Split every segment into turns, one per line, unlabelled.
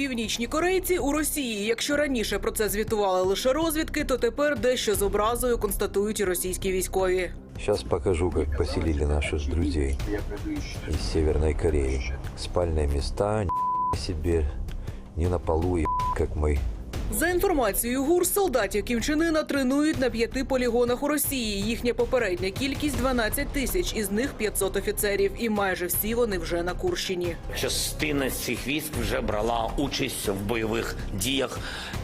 Північні корейці у Росії. Якщо раніше про це звітували лише розвідки, то тепер дещо з образою констатують російські військові.
Сейчас покажу, как поселили наших друзей из Северной Кореи. Спальные места, ни себе, не на полу, как мы.
За інформацією ГУР, солдатів Кімчинина тренують на п'яти полігонах у Росії. Їхня попередня кількість 12 тисяч, із них 500 офіцерів, і майже всі вони вже на Курщині.
Частина цих військ вже брала участь в бойових діях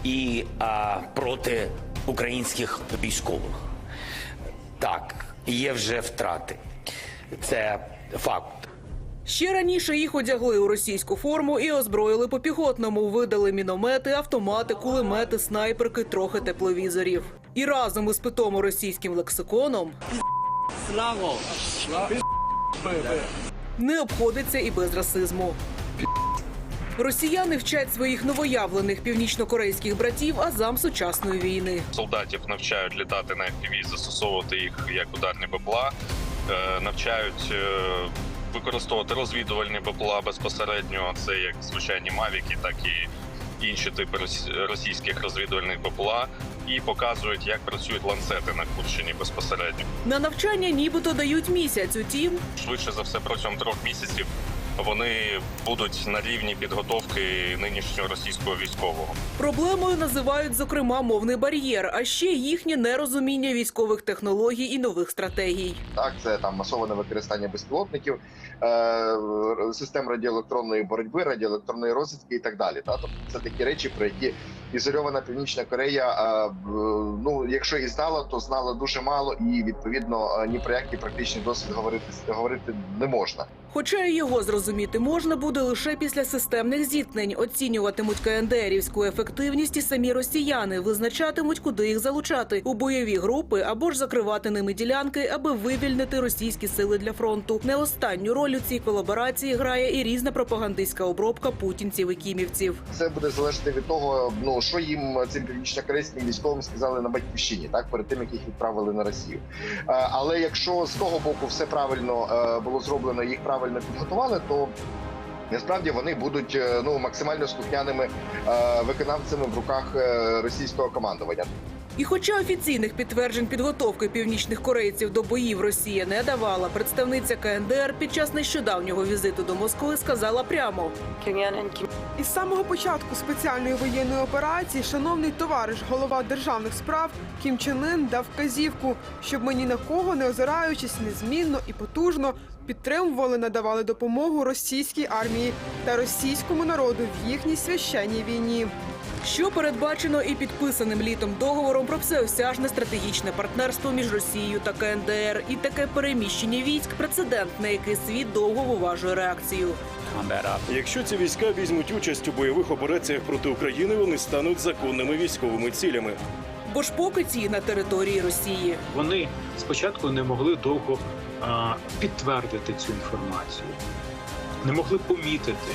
і а, проти українських військових. Так, є вже втрати. Це факт.
Ще раніше їх одягли у російську форму і озброїли по піхотному. Видали міномети, автомати, кулемети, снайперки, трохи тепловізорів. І разом із питому російським лексиконом не обходиться і без расизму. Росіяни вчать своїх новоявлених північнокорейських братів азам сучасної війни.
солдатів навчають літати на FPV, застосовувати їх як ударні БПЛА, е, навчають е, використовувати розвідувальні БПЛА безпосередньо. Це як звичайні мавіки, так і інші типи рос- російських розвідувальних БПЛА, і показують, як працюють ланцети на Курщині безпосередньо.
На навчання нібито дають місяць. Утім,
Швидше за все, протягом трьох місяців вони будуть на рівні підготовки нинішнього російського військового.
Проблемою називають зокрема мовний бар'єр, а ще їхнє нерозуміння військових технологій і нових стратегій.
Так, це там масоване використання безпілотників, е, систем радіоелектронної боротьби, радіоелектронної розвідки і так далі. Та? Тобто це такі речі, про які ізольована Північна Корея, е, ну якщо і знала, то знала дуже мало, і відповідно е, ні про який практичний досвід говорити говорити не можна.
Хоча і його зрозуміти можна буде лише після системних зіткнень. Оцінюватимуть КНДРівську ефективність і самі росіяни визначатимуть, куди їх залучати у бойові групи або ж закривати ними ділянки, аби вивільнити російські сили для фронту. Не останню роль у цій колаборації грає і різна пропагандистська обробка путінців і кімівців.
Це буде залежати від того, ну що їм цим північнокорейським військовим сказали на батьківщині, так перед тим як їх відправили на Росію. Е, Але якщо з того боку все правильно е, було зроблено, їх правильно підготували, то насправді вони будуть е, ну максимально слухняними е, виконавцями в руках російського командування.
І хоча офіційних підтверджень підготовки північних корейців до боїв Росія не давала, представниця КНДР під час нещодавнього візиту до Москви сказала прямо:
Із самого початку спеціальної воєнної операції шановний товариш, голова державних справ Кім Чен Ын дав казівку, щоб ми ні на кого не озираючись незмінно і потужно підтримували, надавали допомогу російській армії та російському народу в їхній священній війні.
Що передбачено і підписаним літом договором про всеосяжне стратегічне партнерство між Росією та КНДР, і таке переміщення військ прецедент, на який світ довго виважує реакцію.
Якщо ці війська візьмуть участь у бойових операціях проти України, вони стануть законними військовими цілями.
Бо ж поки ці на території Росії.
Вони спочатку не могли довго а, підтвердити цю інформацію, не могли помітити.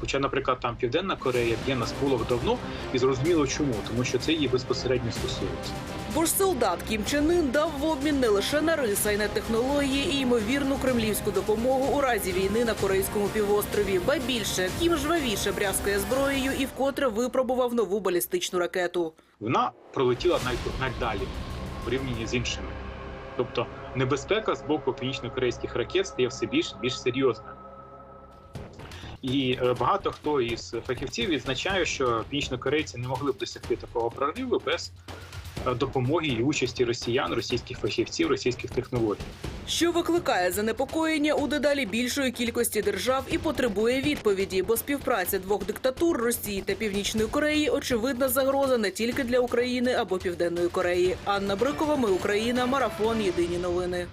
Хоча, наприклад, там Південна Корея б'є на сполох давно і зрозуміло чому, тому що це її безпосередньо стосується.
Бо ж солдат Кім Чен Ын дав в обмін не лише на рис, а й на технології і ймовірну кремлівську допомогу у разі війни на корейському півострові. Ба більше Кім жвавіше брязкає зброєю і вкотре випробував нову балістичну ракету.
Вона пролетіла навіть в порівнянні з іншими. Тобто небезпека з боку північно-корейських ракет стає все більш більш серйозною. І е, багато хто із фахівців відзначає, що північнокорейці не могли б досягти такого прориву без е, допомоги і участі росіян, російських фахівців, російських технологій.
Що викликає занепокоєння у дедалі більшої кількості держав і потребує відповіді, бо співпраця двох диктатур Росії та Північної Кореї очевидна загроза не тільки для України або Південної Кореї. Анна Брикова, ми Україна, марафон. Єдині новини.